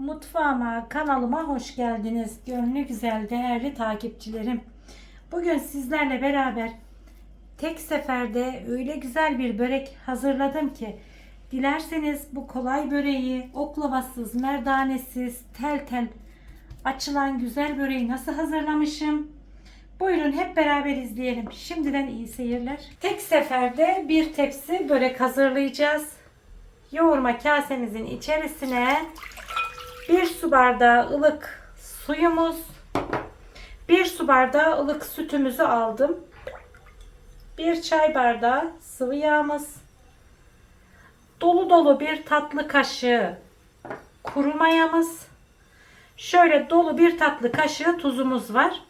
Mutfağıma, kanalıma hoş geldiniz. Gönlü güzel, değerli takipçilerim. Bugün sizlerle beraber tek seferde öyle güzel bir börek hazırladım ki dilerseniz bu kolay böreği oklavasız, merdanesiz, tel tel açılan güzel böreği nasıl hazırlamışım? Buyurun hep beraber izleyelim. Şimdiden iyi seyirler. Tek seferde bir tepsi börek hazırlayacağız. Yoğurma kasemizin içerisine bir su bardağı ılık suyumuz, bir su bardağı ılık sütümüzü aldım. Bir çay bardağı sıvı yağımız, dolu dolu bir tatlı kaşığı kuru mayamız, şöyle dolu bir tatlı kaşığı tuzumuz var.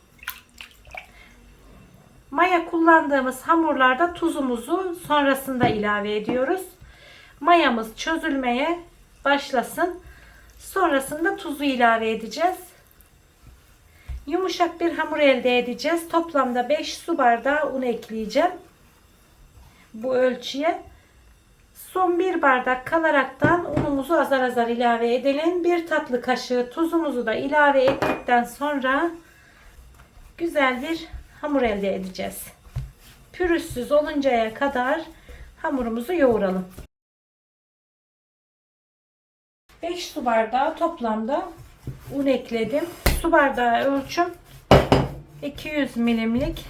Maya kullandığımız hamurlarda tuzumuzu sonrasında ilave ediyoruz. Mayamız çözülmeye başlasın. Sonrasında tuzu ilave edeceğiz. Yumuşak bir hamur elde edeceğiz. Toplamda 5 su bardağı un ekleyeceğim. Bu ölçüye. Son bir bardak kalaraktan unumuzu azar azar ilave edelim. Bir tatlı kaşığı tuzumuzu da ilave ettikten sonra güzel bir hamur elde edeceğiz. Pürüzsüz oluncaya kadar hamurumuzu yoğuralım. 5 su bardağı toplamda un ekledim. Su bardağı ölçüm 200 milimlik.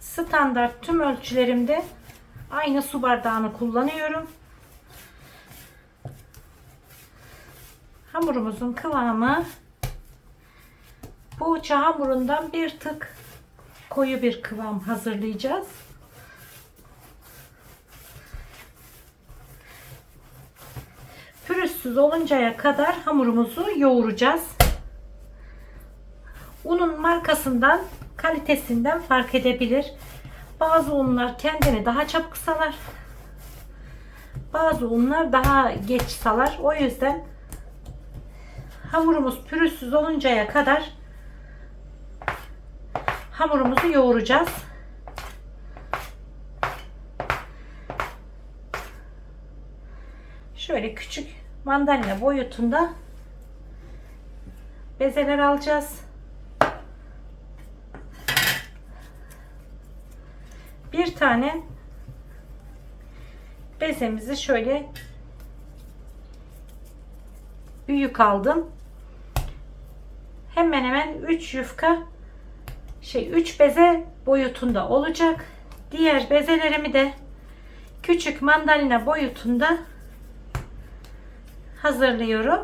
Standart tüm ölçülerimde aynı su bardağını kullanıyorum. Hamurumuzun kıvamı poğaça hamurundan bir tık koyu bir kıvam hazırlayacağız. Pürüzsüz oluncaya kadar hamurumuzu yoğuracağız. Unun markasından, kalitesinden fark edebilir. Bazı unlar kendini daha çabuk salar. Bazı unlar daha geç salar. O yüzden hamurumuz pürüzsüz oluncaya kadar hamurumuzu yoğuracağız. Şöyle küçük mandalina boyutunda bezeler alacağız. Bir tane bezemizi şöyle büyük aldım. Hemen hemen 3 yufka şey 3 beze boyutunda olacak. Diğer bezelerimi de küçük mandalina boyutunda hazırlıyorum.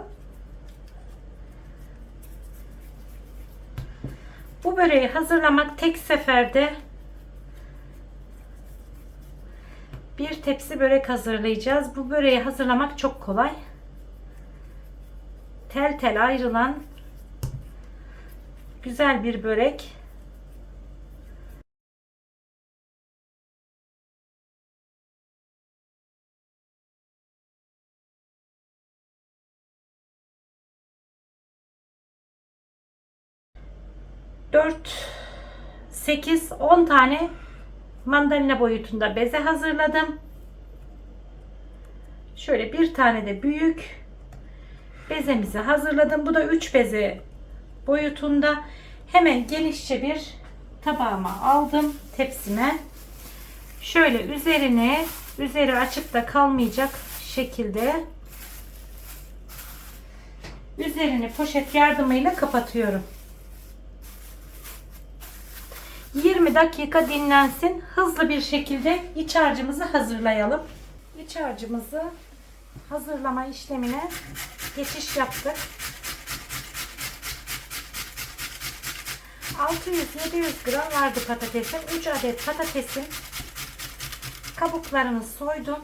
Bu böreği hazırlamak tek seferde bir tepsi börek hazırlayacağız. Bu böreği hazırlamak çok kolay. Tel tel ayrılan güzel bir börek. Dört, sekiz, on tane mandalina boyutunda beze hazırladım. Şöyle bir tane de büyük bezemizi hazırladım. Bu da 3 beze boyutunda. Hemen genişçe bir tabağıma aldım tepsime. Şöyle üzerine üzeri açık da kalmayacak şekilde üzerini poşet yardımıyla kapatıyorum. 20 dakika dinlensin. Hızlı bir şekilde iç harcımızı hazırlayalım. İç harcımızı hazırlama işlemine geçiş yaptık. 600-700 gram vardı patatesim. 3 adet patatesin kabuklarını soydum.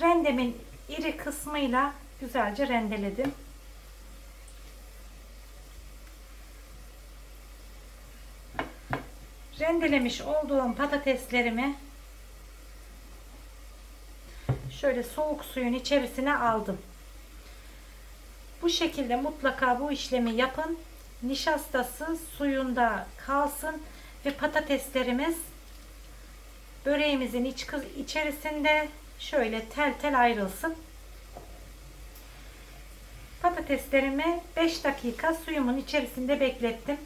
Rendemin iri kısmıyla güzelce rendeledim. rendelemiş olduğum patateslerimi şöyle soğuk suyun içerisine aldım. Bu şekilde mutlaka bu işlemi yapın. Nişastası suyunda kalsın ve patateslerimiz böreğimizin iç içerisinde şöyle tel tel ayrılsın. Patateslerimi 5 dakika suyumun içerisinde beklettim.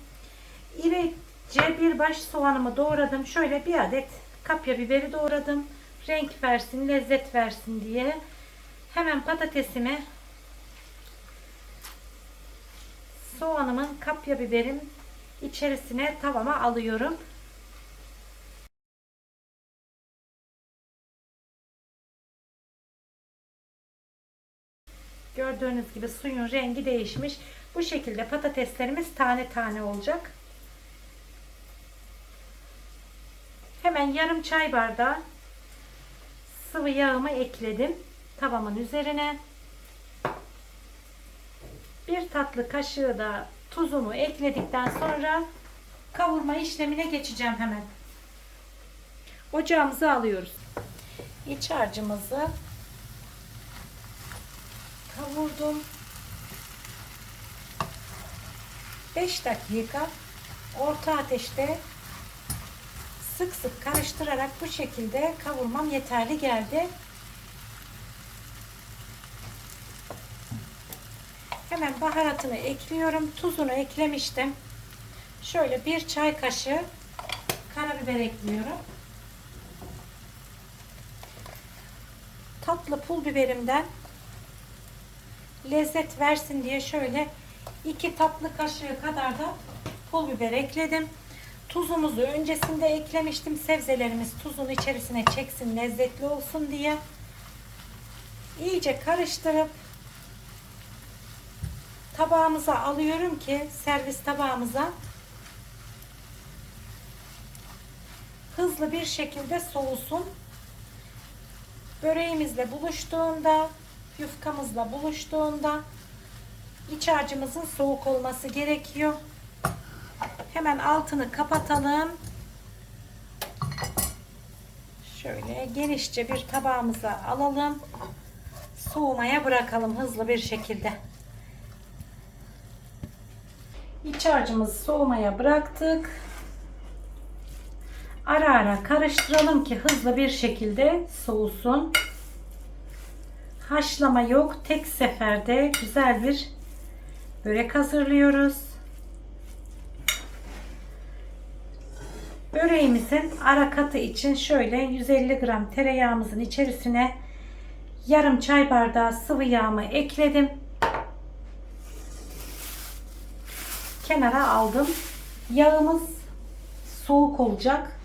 İri C1 baş soğanımı doğradım. Şöyle bir adet kapya biberi doğradım. Renk versin, lezzet versin diye. Hemen patatesimi soğanımın kapya biberim içerisine tavama alıyorum. Gördüğünüz gibi suyun rengi değişmiş. Bu şekilde patateslerimiz tane tane olacak. Hemen yarım çay bardağı sıvı yağımı ekledim tavamın üzerine. Bir tatlı kaşığı da tuzumu ekledikten sonra kavurma işlemine geçeceğim hemen. Ocağımızı alıyoruz. İç harcımızı kavurdum. 5 dakika orta ateşte sık sık karıştırarak bu şekilde kavurmam yeterli geldi. Hemen baharatını ekliyorum. Tuzunu eklemiştim. Şöyle bir çay kaşığı karabiber ekliyorum. Tatlı pul biberimden lezzet versin diye şöyle iki tatlı kaşığı kadar da pul biber ekledim. Tuzumuzu öncesinde eklemiştim. Sebzelerimiz tuzun içerisine çeksin, lezzetli olsun diye. İyice karıştırıp tabağımıza alıyorum ki servis tabağımıza hızlı bir şekilde soğusun. Böreğimizle buluştuğunda, yufkamızla buluştuğunda iç harcımızın soğuk olması gerekiyor. Hemen altını kapatalım. Şöyle genişçe bir tabağımıza alalım. Soğumaya bırakalım hızlı bir şekilde. İç harcımızı soğumaya bıraktık. Ara ara karıştıralım ki hızlı bir şekilde soğusun. Haşlama yok. Tek seferde güzel bir börek hazırlıyoruz. Böreğimizin ara katı için şöyle 150 gram tereyağımızın içerisine yarım çay bardağı sıvı yağımı ekledim. Kenara aldım. Yağımız soğuk olacak.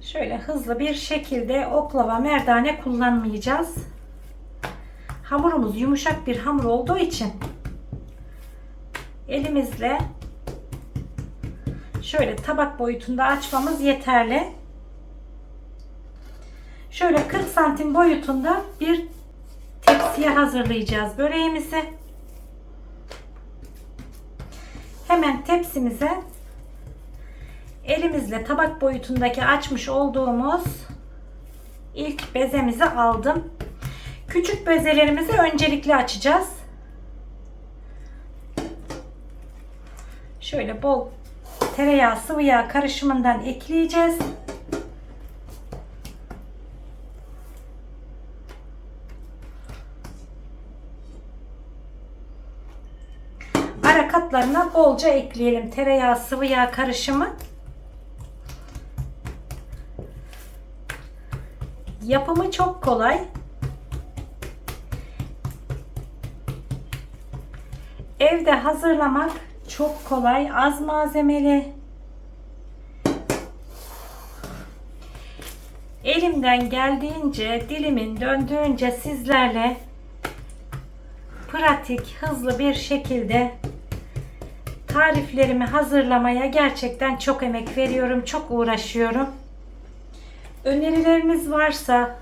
Şöyle hızlı bir şekilde oklava merdane kullanmayacağız. Hamurumuz yumuşak bir hamur olduğu için elimizle şöyle tabak boyutunda açmamız yeterli. Şöyle 40 santim boyutunda bir tepsiye hazırlayacağız böreğimizi. Hemen tepsimize elimizle tabak boyutundaki açmış olduğumuz ilk bezemizi aldım. Küçük bezelerimizi öncelikli açacağız. Şöyle bol tereyağı sıvı yağ karışımından ekleyeceğiz. Ara katlarına bolca ekleyelim tereyağı sıvı yağ karışımı. Yapımı çok kolay. Evde hazırlamak çok kolay, az malzemeli. Elimden geldiğince, dilimin döndüğünce sizlerle pratik, hızlı bir şekilde tariflerimi hazırlamaya gerçekten çok emek veriyorum, çok uğraşıyorum. Önerileriniz varsa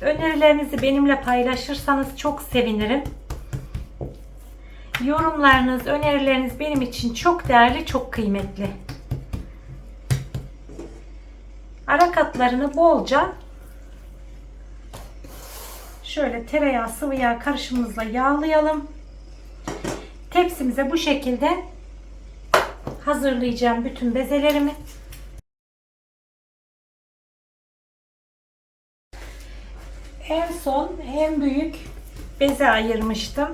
önerilerinizi benimle paylaşırsanız çok sevinirim. Yorumlarınız, önerileriniz benim için çok değerli, çok kıymetli. Ara katlarını bolca şöyle tereyağı sıvı yağ karışımımızla yağlayalım. Tepsimize bu şekilde hazırlayacağım bütün bezelerimi. En son en büyük beze ayırmıştım.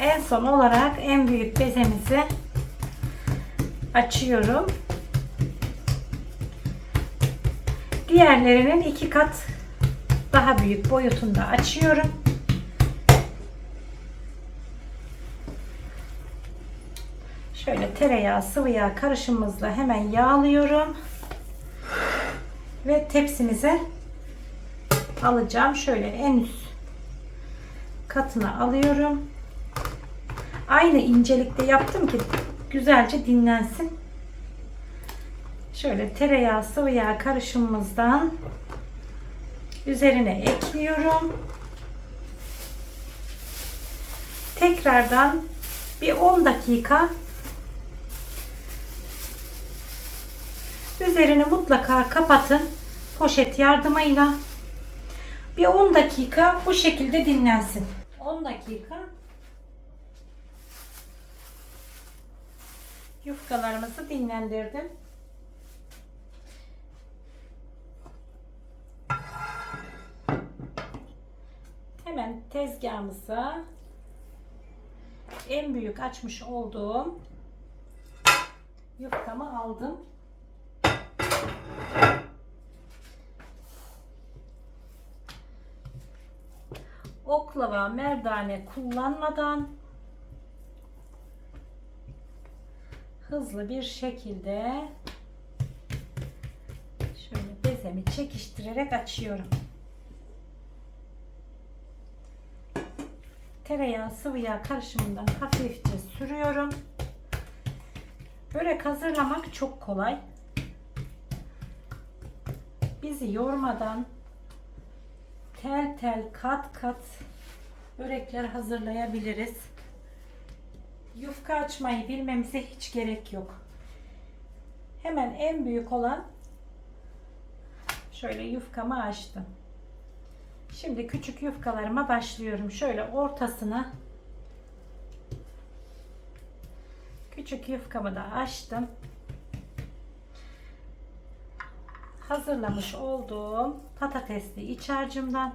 En son olarak en büyük bezemizi açıyorum. Diğerlerinin iki kat daha büyük boyutunda açıyorum. Şöyle tereyağı sıvı yağ karışımımızla hemen yağlıyorum. Ve tepsimize alacağım. Şöyle en üst katına alıyorum. Aynı incelikte yaptım ki güzelce dinlensin. Şöyle tereyağı sıvı yağ karışımımızdan üzerine ekliyorum. Tekrardan bir 10 dakika üzerini mutlaka kapatın poşet yardımıyla. Bir 10 dakika bu şekilde dinlensin. 10 dakika yufkalarımızı dinlendirdim. Hemen tezgahımıza en büyük açmış olduğum yufkamı aldım. Oklava, merdane kullanmadan hızlı bir şekilde şöyle bezemi çekiştirerek açıyorum. Tereyağı sıvı yağ karışımından hafifçe sürüyorum. Börek hazırlamak çok kolay. Bizi yormadan tel tel kat kat börekler hazırlayabiliriz. Yufka açmayı bilmemize hiç gerek yok. Hemen en büyük olan şöyle yufkamı açtım. Şimdi küçük yufkalarıma başlıyorum. Şöyle ortasına küçük yufkamı da açtım. Hazırlamış olduğum patatesli iç harcımdan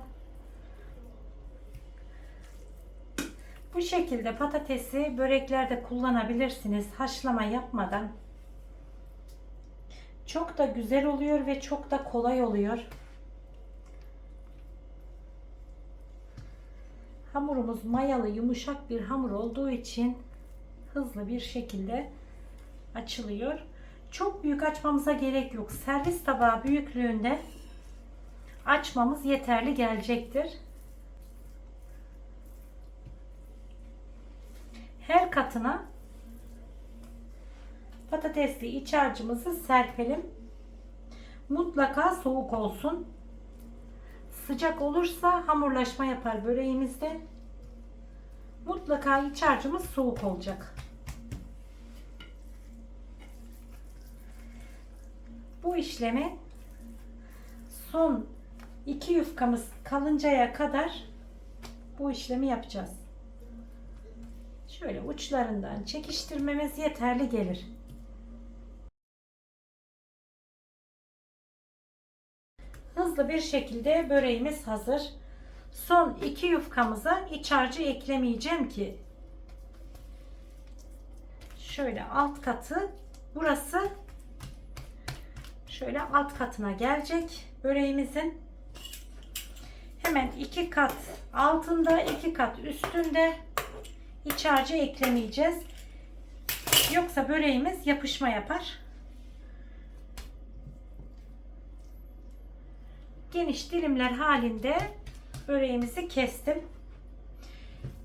bu şekilde patatesi böreklerde kullanabilirsiniz. Haşlama yapmadan. Çok da güzel oluyor ve çok da kolay oluyor. Hamurumuz mayalı yumuşak bir hamur olduğu için hızlı bir şekilde açılıyor. Çok büyük açmamıza gerek yok. Servis tabağı büyüklüğünde açmamız yeterli gelecektir. Her katına patatesli iç harcımızı serpelim. Mutlaka soğuk olsun. Sıcak olursa hamurlaşma yapar böreğimizde. Mutlaka iç harcımız soğuk olacak. Bu işlemi son iki yufkamız kalıncaya kadar bu işlemi yapacağız. Şöyle uçlarından çekiştirmemiz yeterli gelir. Hızlı bir şekilde böreğimiz hazır. Son iki yufkamıza iç harcı eklemeyeceğim ki şöyle alt katı burası şöyle alt katına gelecek böreğimizin hemen iki kat altında iki kat üstünde iç harcı eklemeyeceğiz. Yoksa böreğimiz yapışma yapar. Geniş dilimler halinde böreğimizi kestim.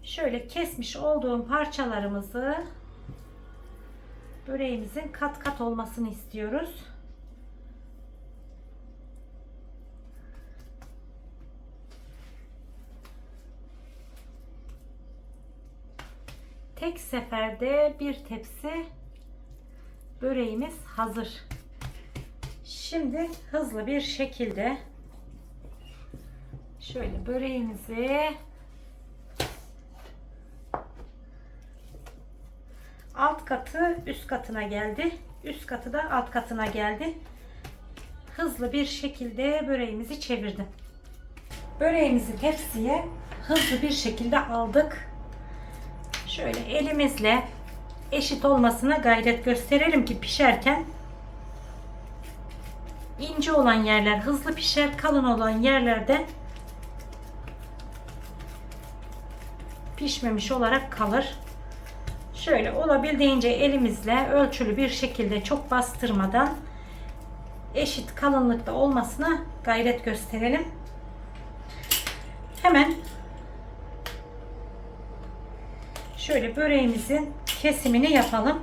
Şöyle kesmiş olduğum parçalarımızı böreğimizin kat kat olmasını istiyoruz tek seferde bir tepsi böreğimiz hazır. Şimdi hızlı bir şekilde şöyle böreğimizi alt katı üst katına geldi. Üst katı da alt katına geldi. Hızlı bir şekilde böreğimizi çevirdim. Böreğimizi tepsiye hızlı bir şekilde aldık. Şöyle elimizle eşit olmasına gayret gösterelim ki pişerken ince olan yerler hızlı pişer, kalın olan yerlerde pişmemiş olarak kalır. Şöyle olabildiğince elimizle ölçülü bir şekilde çok bastırmadan eşit kalınlıkta olmasına gayret gösterelim. Hemen şöyle böreğimizin kesimini yapalım.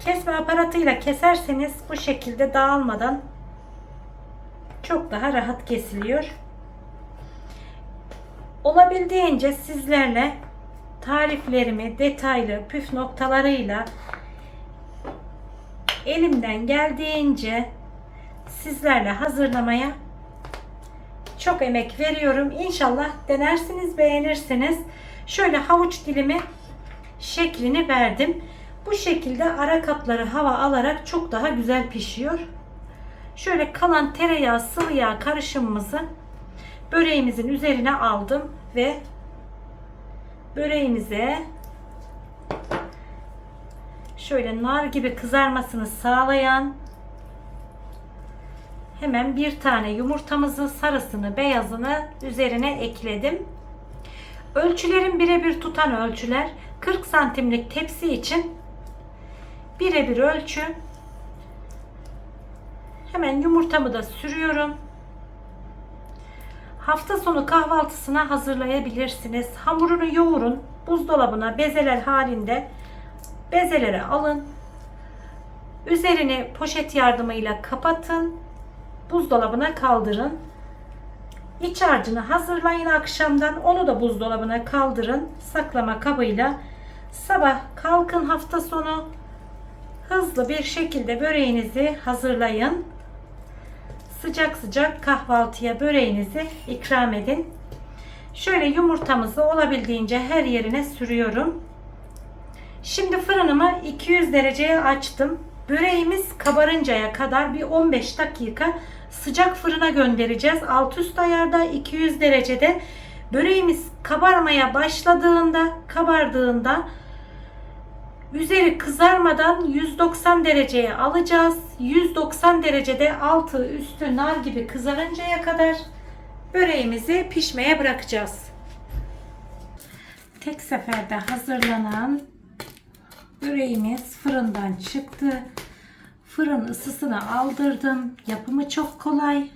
Kesme aparatıyla keserseniz bu şekilde dağılmadan çok daha rahat kesiliyor. Olabildiğince sizlerle tariflerimi detaylı püf noktalarıyla elimden geldiğince sizlerle hazırlamaya çok emek veriyorum. İnşallah denersiniz, beğenirsiniz. Şöyle havuç dilimi şeklini verdim. Bu şekilde ara katları hava alarak çok daha güzel pişiyor. Şöyle kalan tereyağı sıvı yağ karışımımızı böreğimizin üzerine aldım ve böreğimize şöyle nar gibi kızarmasını sağlayan hemen bir tane yumurtamızı sarısını beyazını üzerine ekledim. Ölçülerim birebir tutan ölçüler 40 santimlik tepsi için birebir ölçü. Hemen yumurtamı da sürüyorum. Hafta sonu kahvaltısına hazırlayabilirsiniz. Hamurunu yoğurun. Buzdolabına bezeler halinde bezelere alın. Üzerini poşet yardımıyla kapatın. Buzdolabına kaldırın. İç harcını hazırlayın akşamdan. Onu da buzdolabına kaldırın. Saklama kabıyla. Sabah kalkın hafta sonu. Hızlı bir şekilde böreğinizi hazırlayın. Sıcak sıcak kahvaltıya böreğinizi ikram edin. Şöyle yumurtamızı olabildiğince her yerine sürüyorum. Şimdi fırınımı 200 dereceye açtım. Böreğimiz kabarıncaya kadar bir 15 dakika sıcak fırına göndereceğiz. Alt üst ayarda 200 derecede. Böreğimiz kabarmaya başladığında, kabardığında üzeri kızarmadan 190 dereceye alacağız. 190 derecede altı üstü nar gibi kızarıncaya kadar böreğimizi pişmeye bırakacağız. Tek seferde hazırlanan böreğimiz fırından çıktı. Fırın ısısını aldırdım. Yapımı çok kolay.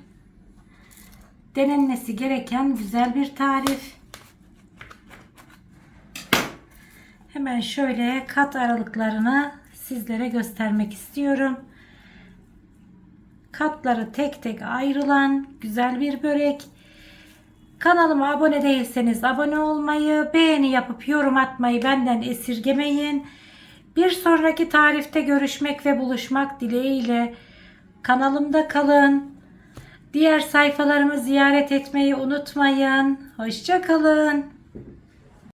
Denenmesi gereken güzel bir tarif. Hemen şöyle kat aralıklarını sizlere göstermek istiyorum. Katları tek tek ayrılan güzel bir börek. Kanalıma abone değilseniz abone olmayı, beğeni yapıp yorum atmayı benden esirgemeyin. Bir sonraki tarifte görüşmek ve buluşmak dileğiyle kanalımda kalın. Diğer sayfalarımı ziyaret etmeyi unutmayın. Hoşça kalın.